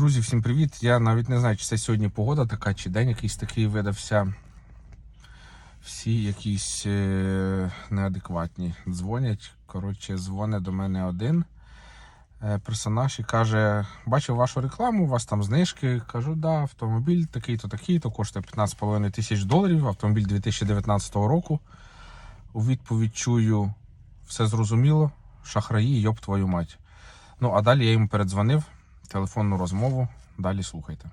Друзі, всім привіт. Я навіть не знаю, чи це сьогодні погода така, чи день якийсь такий видався. Всі якісь е, неадекватні дзвонять. Коротше, дзвонить до мене один е, персонаж і каже: бачив вашу рекламу, у вас там знижки. Кажу, да, автомобіль такий-то, такий-то, коштує 15,5 тисяч доларів, автомобіль 2019 року. У відповідь чую, все зрозуміло, шахраї, йоб твою мать. Ну, а далі я йому передзвонив, телефонну розмову. Далі слухайте.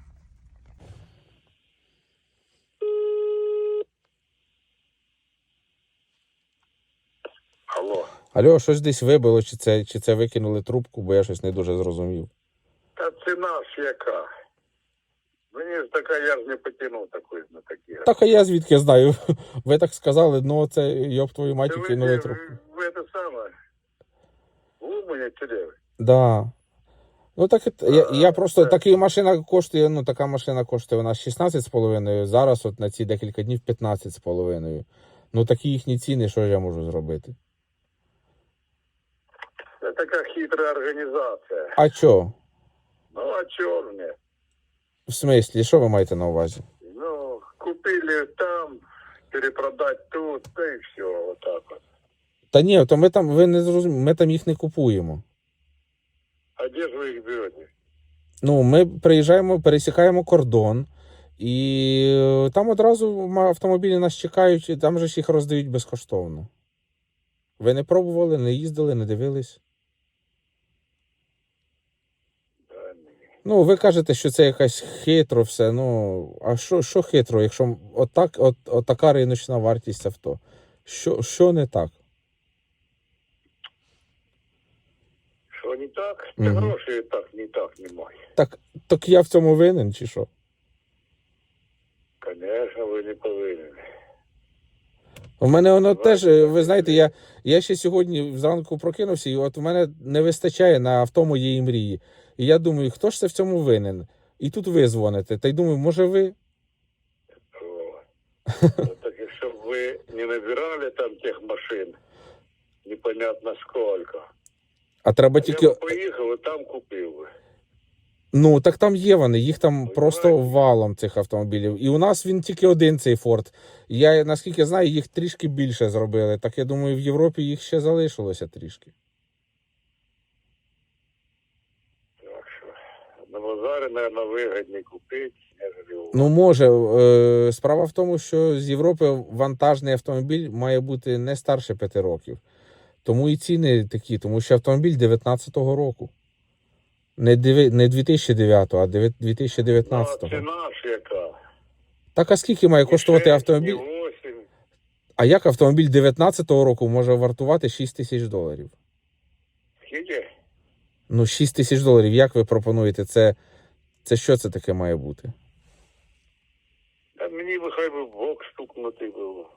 Алло. Алло, щось десь вибило, чи це, чи це викинули трубку, бо я щось не дуже зрозумів. Та ціна ж яка. Мені ж така, я ж не потягнув такої на такі. Так, а я звідки знаю. Ви так сказали, ну це йоб твою мать Це ви, кинули ви, трубку. ви це саме. Мене чи де? Да. Ну так я, я просто така машина коштує, ну така машина коштує у нас 16,5, зараз от на ці декілька днів 15,5. Ну такі їхні ціни, що я можу зробити? Це така хитра організація. А чо? Ну, а чого? В смислі, що ви маєте на увазі? Ну, купили там, перепродать тут, та і все, отак от. Та ні, то ми там, ви не зрозуміли, ми там їх не купуємо. А де ж ви їх берете? Ну, ми приїжджаємо, пересікаємо кордон, і е, там одразу автомобілі нас чекають, і там же ж їх роздають безкоштовно. Ви не пробували, не їздили, не дивились? Та ні. Ну, ви кажете, що це якась хитро все. Ну, а що, що хитро, якщо отак, от, от така риночна вартість авто? Що, що не так? Що так? Та Мгм. грошей так, не так немає. Так, так я в цьому винен, чи що? Звісно, ви не повинні. У мене воно Давай. теж, е, ви знаєте, я, я ще сьогодні зранку прокинувся, і от в мене не вистачає на авто моєї мрії. І я думаю, хто ж це в цьому винен? І тут ви дзвоните. Та й думаю, може ви? Ну, Так якщо б ви не набирали там тех машин, непонятно сколько. А треба Я тільки. б поїхав і там купив би. Ну, так там є вони, їх там Ой, просто валом цих автомобілів. І у нас він тільки один цей Форд. Я наскільки знаю, їх трішки більше зробили. Так я думаю, в Європі їх ще залишилося трішки. Так що на базарі, мабуть, вигідні купити, Ну, може, е, справа в тому, що з Європи вантажний автомобіль має бути не старше 5 років. Тому і ціни такі, тому що автомобіль 19-го року. Не, диви- не 2009, а дев'ят- Ну, 2019. а ціна ж яка. Так а скільки має коштувати автомобіль? шесть, ні восемь. А як автомобіль 19-го року може вартувати 6 тисяч доларів? Скільки? Ну, 6 тисяч доларів. Як ви пропонуєте? Це, це що це таке має бути? Та мені би хай би бок стукнути було.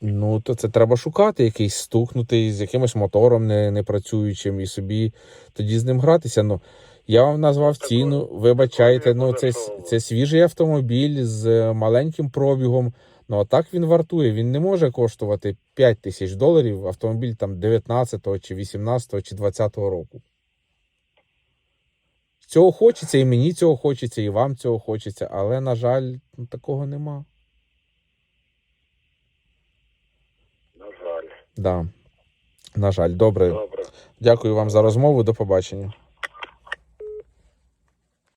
Ну, то це треба шукати якийсь стукнутий з якимось мотором не, не працюючим і собі тоді з ним гратися. Ну, я вам назвав ціну, вибачайте, ну це, це свіжий автомобіль з е, маленьким пробігом. Ну, а так він вартує. Він не може коштувати 5 тисяч доларів автомобіль там 19-го, чи 18-го, чи 20-го року. Цього хочеться, і мені цього хочеться, і вам цього хочеться, але, на жаль, такого нема. На жаль. Да. На жаль, добре. Добре. Дякую вам за розмову. До побачення.